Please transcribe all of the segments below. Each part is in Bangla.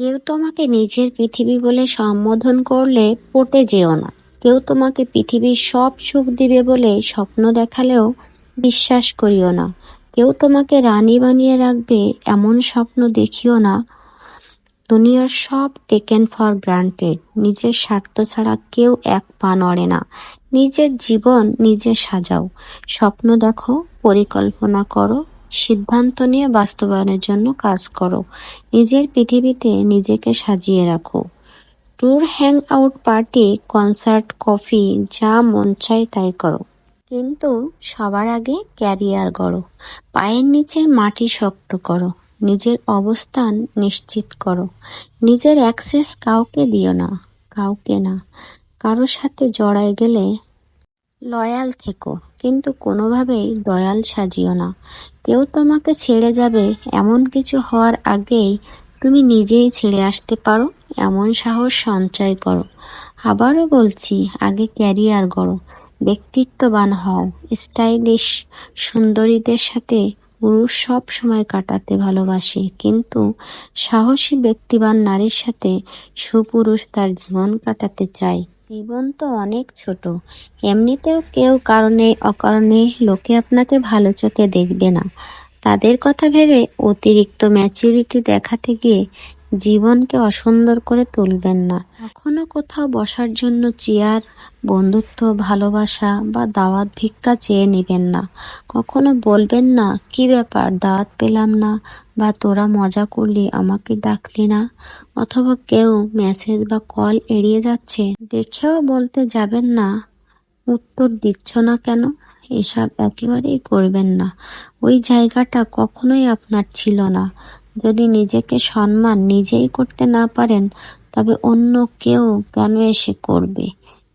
কেউ তোমাকে নিজের পৃথিবী বলে সম্বোধন করলে পটে যেও না। কেউ তোমাকে পৃথিবীর সব সুখ দিবে বলে স্বপ্ন দেখালেও বিশ্বাস করিও না। কেউ তোমাকে রানী বানিয়ে রাখবে এমন স্বপ্ন দেখিও না। দুনিয়ার সব টেকেন ফর গ্রান্টেড নিজের স্বার্থ ছাড়া কেউ এক পা নড়ে না। নিজের জীবন নিজে সাজাও। স্বপ্ন দেখো, পরিকল্পনা করো সিদ্ধান্ত নিয়ে বাস্তবায়নের জন্য কাজ করো। নিজের পৃথিবীতে নিজেকে সাজিয়ে রাখো। Tour hang out party, concert, coffee, যা মন চায় তাই করো। কিন্তু সবার আগে ক্যারিয়ার গড়ো। পায়ের নিচে মাটি শক্ত করো। নিজের অবস্থান নিশ্চিত করো। নিজের অ্যাক্সেস কাউকে দিও না, কাউকে না। কারোর সাথে জড়ায় গেলে লয়াল থেকো, কিন্তু কোনোভাবেই দয়াল সাজিও না। কেউ তোমাকে ছেড়ে যাবে এমন কিছু হওয়ার আগেই তুমি নিজেই ছেড়ে আসতে পারো, এমন সাহস সঞ্চয় করো। আবারও বলছি, আগে ক্যারিয়ার গড়ো, ব্যক্তিত্ববান হও, স্টাইলিশ সুন্দরীদের সাথে পুরুষ সব সময় কাটাতে ভালোবাসে, কিন্তু সাহসী ব্যক্তিবান নারীর সাথে সুপুরুষ তার জীবন কাটাতে চায়। জীবন তো অনেক ছোট। এমনিতেও কেউ কারণে, অকারণে লোকে আপনাকে ভালো চোখে দেখবে না। তাদের কথা ভেবে অতিরিক্ত ম্যাচুরিটি দেখাতে গিয়ে জীবনকে অসুন্দর করে তুলবেন না। কখনো কোথাও বসার জন্য চেয়ার, বন্ধুত্ব, ভালোবাসা বা দাওয়াত ভিক্ষা চেয়ে নেবেন না। কখনো বলবেন না, কি ব্যাপার, দাওয়াত পেলাম না বা তোরা মজা করলি, আমাকে ডাকলি না? অথবা কেউ মেসেজ বা কল এড়িয়ে যাচ্ছে, দেখেও বলতে যাবেন না, উত্তর দিচ্ছ না কেন? এসব একেবারেই করবেন না। ওই জায়গাটা কখনোই আপনার ছিল না। যদি নিজেকে সম্মান নিজেই করতে না পারেন, তবে অন্য কেউ কেন এসে করবে?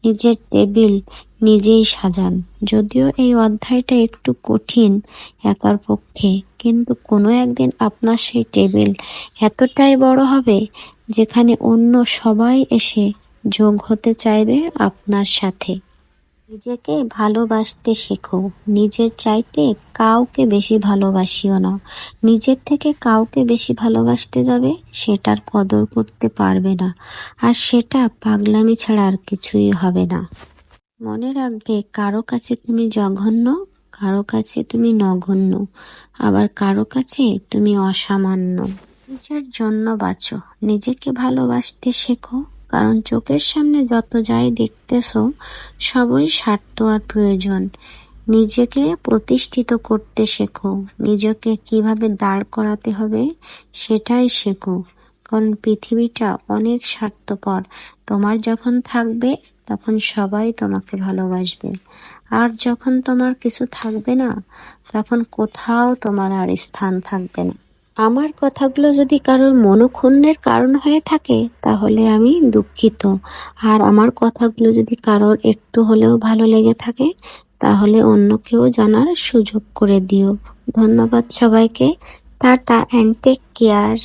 নিজের টেবিল নিজেই সাজান। যদিও এই অধ্যায়টা একটু কঠিন একার পক্ষে, কিন্তু কোনো একদিন আপনার সেই টেবিল এতটাই বড় হবে যেখানে অন্য সবাই এসে যোগ হতে চাইবে আপনার সাথে। নিজেকে ভালোবাসতে শেখো। নিজের চাইতে কাউকে বেশি ভালোবাসিও না। নিজের থেকে কাউকে বেশি ভালোবাসতে যাবে, সেটার কদর করতে পারবে না। আর সেটা পাগলামি ছাড়া আর কিছুই হবে না। মনে রাখবে, কারও কাছে তুমি জঘন্য, কারও কাছে তুমি নগণ্য আবার কারও কাছে তুমি অসামান্য। নিজের জন্য বাঁচো। নিজেকে ভালোবাসতে শেখো। কারণ চোখের সামনে যত যাই দেখতেছো, সবই স্বার্থ আর প্রয়োজন। নিজেকে প্রতিষ্ঠিত করতে শেখো। নিজেকে কীভাবে দাঁড় করাতে হবে, সেটাই শেখো। কারণ পৃথিবীটা অনেক স্বার্থপর। তোমার যখন থাকবে, তখন সবাই তোমাকে ভালোবাসবে। আর যখন তোমার কিছু থাকবে না, তখন কোথাও তোমার আর স্থান থাকবে না। আমার কথাগুলো যদি কারোর মনক্ষুণ্ণের কারণ হয়ে থাকে, তাহলে আমি দুঃখিত। আর আমার কথাগুলো যদি কারোর একটু হলেও ভালো লেগে থাকে, তাহলে অন্য কেউ জানার সুযোগ করে দিও। ধন্যবাদ সবাইকে। Tata and take care.